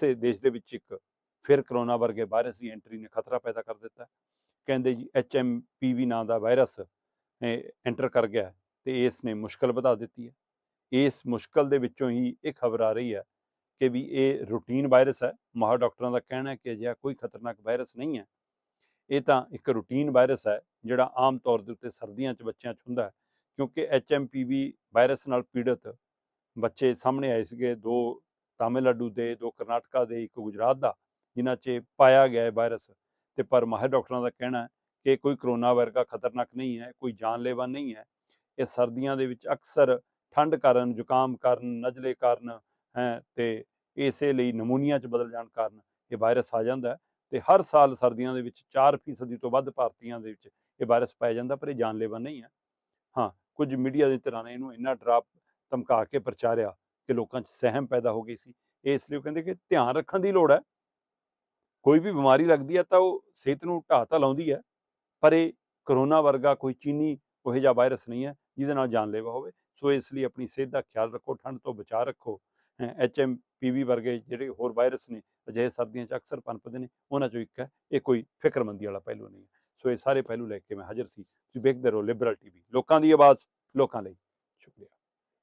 ਸੇ ਦੇਸ਼ ਦੇ ਵਿੱਚ ਇੱਕ ਫਿਰ ਕਰੋਨਾ ਵਰਗੇ ਵਾਇਰਸ ਦੀ ਐਂਟਰੀ ਨੇ ਖਤਰਾ ਪੈਦਾ ਕਰ ਦਿੱਤਾ। ਕਹਿੰਦੇ ਜੀ ਐਚ ਐੱਮ ਪੀ ਵੀ ਨਾਂ ਦਾ ਵਾਇਰਸ ਐਂਟਰ ਕਰ ਗਿਆ ਹੈ ਤੇ ਇਸ ਨੇ ਮੁਸ਼ਕਲ ਵਧਾ ਦਿੱਤੀ ਹੈ। ਇਸ ਮੁਸ਼ਕਲ ਦੇ ਵਿੱਚੋਂ ਹੀ ਇਹ ਖਬਰ ਆ ਰਹੀ ਹੈ ਕਿ ਵੀ ਇਹ ਰੂਟੀਨ ਵਾਇਰਸ ਹੈ। ਮਾਹਰ ਡਾਕਟਰਾਂ ਦਾ ਕਹਿਣਾ ਹੈ ਕਿ ਅਜਿਹਾ ਕੋਈ ਖਤਰਨਾਕ ਵਾਇਰਸ ਨਹੀਂ ਹੈ। ਇਹ ਤਾਂ ਇੱਕ ਰੂਟੀਨ ਵਾਇਰਸ ਹੈ ਜਿਹੜਾ ਆਮ ਤੌਰ ਦੇ ਉੱਤੇ ਸਰਦੀਆਂ 'ਚ ਬੱਚਿਆਂ 'ਚ ਹੁੰਦਾ ਹੈ ਕਿਉਂਕਿ ਐਚਐਮਪੀਵੀ ਵਾਇਰਸ ਨਾਲ ਪੀੜਤ ਬੱਚੇ ਸਾਹਮਣੇ ਆਏ ਸੀਗੇ ਦੋ ਤਾਮਿਲਨਾਡੂ ਦੇ ਦੋ ਕਰਨਾਟਕਾ ਦੇ ਇੱਕ ਗੁਜਰਾਤ ਦਾ, ਜਿਨ੍ਹਾਂ 'ਚ ਇਹ ਪਾਇਆ ਗਿਆ ਹੈ ਵਾਇਰਸ ਤੇ ਪਰ ਮਾਹਿਰ ਡਾਕਟਰਾਂ ਦਾ ਕਹਿਣਾ ਹੈ ਕਿ ਕੋਈ ਕਰੋਨਾ ਵਰਗਾ ਖਤਰਨਾਕ ਨਹੀਂ ਹੈ, ਕੋਈ ਜਾਨਲੇਵਾ ਨਹੀਂ ਹੈ। ਇਹ ਸਰਦੀਆਂ ਦੇ ਵਿੱਚ ਅਕਸਰ ਠੰਡ ਕਾਰਨ, ਜ਼ੁਕਾਮ ਕਾਰਨ, ਨਜ਼ਲੇ ਕਾਰਨ ਹੈ ਤੇ ਇਸੇ ਲਈ ਨਮੂਨੀਆ 'ਚ ਬਦਲ ਜਾਣ ਕਾਰਨ ਇਹ ਵਾਇਰਸ ਆ ਜਾਂਦਾ ਹੈ ਤੇ ਹਰ ਸਾਲ ਸਰਦੀਆਂ ਦੇ ਵਿੱਚ 4% ਤੋਂ ਵੱਧ ਭਾਰਤੀਆਂ ਦੇ ਵਿੱਚ ਇਹ ਵਾਇਰਸ ਪਾਇਆ ਜਾਂਦਾ, ਪਰ ਇਹ ਜਾਨਲੇਵਾ ਨਹੀਂ ਹੈ। ਹਾਂ, ਕੁਝ ਮੀਡੀਆ ਦੇ ਧਿਰਾਂ ਨੇ ਇਹਨੂੰ ਇੰਨਾ ਡਰਾਪ ਧਮਕਾ ਕੇ ਪ੍ਰਚਾਰਿਆ ਕਿ ਲੋਕਾਂ 'ਚ ਸਹਿਮ ਪੈਦਾ ਹੋ ਗਈ ਸੀ। ਇਸ ਲਈ ਉਹ ਕਹਿੰਦੇ ਕਿ ਧਿਆਨ ਰੱਖਣ ਦੀ ਲੋੜ ਹੈ। ਕੋਈ ਵੀ ਬਿਮਾਰੀ ਲੱਗਦੀ ਹੈ ਤਾਂ ਉਹ ਸਿਹਤ ਨੂੰ ਢਾਹ ਤਾਂ ਲਾਉਂਦੀ ਹੈ, ਪਰ ਇਹ ਕਰੋਨਾ ਵਰਗਾ ਕੋਈ ਚੀਨੀ ਉਹ ਜਿਹਾ ਵਾਇਰਸ ਨਹੀਂ ਹੈ ਜਿਹਦੇ ਨਾਲ ਜਾਨਲੇਵਾ ਹੋਵੇ। ਸੋ ਇਸ ਲਈ ਆਪਣੀ ਸਿਹਤ ਦਾ ਖਿਆਲ ਰੱਖੋ, ਠੰਡ ਤੋਂ ਬਚਾਅ ਰੱਖੋ। ਐਚਐਮਪੀਵੀ ਵਰਗੇ ਜਿਹੜੇ ਹੋਰ ਵਾਇਰਸ ਨੇ, ਅਜਿਹੇ ਸਰਦੀਆਂ 'ਚ ਅਕਸਰ ਪਨਪਦੇ ਨੇ, ਉਹਨਾਂ 'ਚੋਂ ਇੱਕ ਹੈ। ਇਹ ਕੋਈ ਫਿਕਰਮੰਦੀ ਵਾਲਾ ਪਹਿਲੂ ਨਹੀਂ ਹੈ। ਸੋ ਇਹ ਸਾਰੇ ਪਹਿਲੂ ਲੈ ਕੇ ਮੈਂ ਹਾਜ਼ਰ ਸੀ। ਤੁਸੀਂ ਵੇਖਦੇ ਰਹੋ ਲਿਬਰਲ ਟੀਵੀ ਲੋਕਾਂ ਦੀ ਆਵਾਜ਼, ਲੋਕਾਂ ਲਈ।